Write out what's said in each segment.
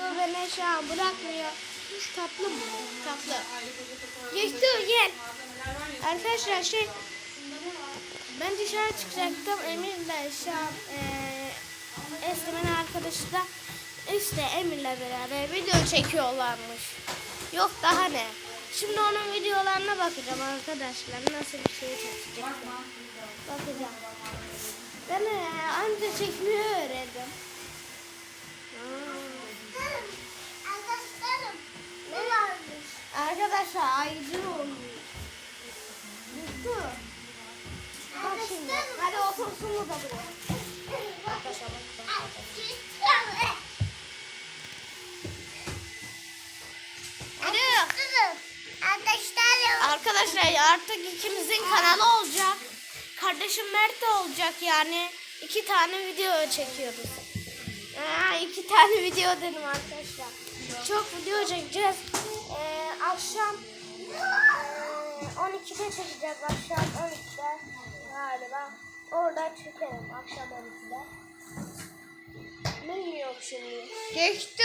Geçti beni şu an bırakmıyor. Tatlı mı? Tatlı. Geçti gel. Arkadaşlar şey ben dışarı çıkacaktım. Emir'le şu an eee Eslem'in arkadaşı da işte Emir'le beraber video çekiyorlarmış. Yok daha ne? Şimdi onun videolarına bakacağım arkadaşlar. Nasıl bir şey çekecek. Bakacağım. Ben eee, anca çekmeyi öğrendim. Arkadaşlar ayıcı olmuş. Mutlu. Bak şimdi. Hadi otursun bu da buraya. Arkadaşlar. Arkadaşlar artık ikimizin kanalı olacak. Kardeşim Mert de olacak yani. iki tane video çekiyoruz. Aa, iki tane video dedim arkadaşlar. Çok video çekeceğiz. Akşam ee, 12'de çekeceğiz akşam 12'de galiba. Orada çekerim akşam 12'de. Bilmiyorum şimdi. Geçti.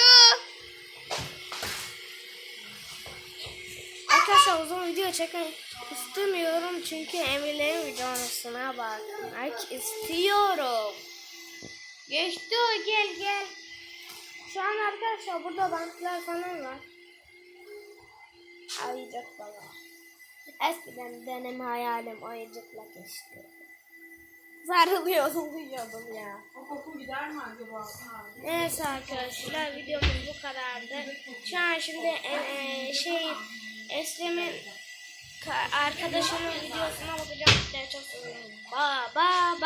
Arkadaşlar uzun video çekmek istemiyorum çünkü emirlerin videosuna bakmak istiyorum. Geçti gel gel. Şu an arkadaşlar burada bantlar falan var. Ayıcık baba. Eskiden benim hayalim ayıcıkla geçti. Sarılıyordum uyuyordum ya. O koku gider mi acaba? Neyse arkadaşlar videomuz bu kadardı. Şu an şimdi e, e, şey Eslem'in ka- arkadaşının videosuna bakacağım. Çok seviyorum. Ba ba ba.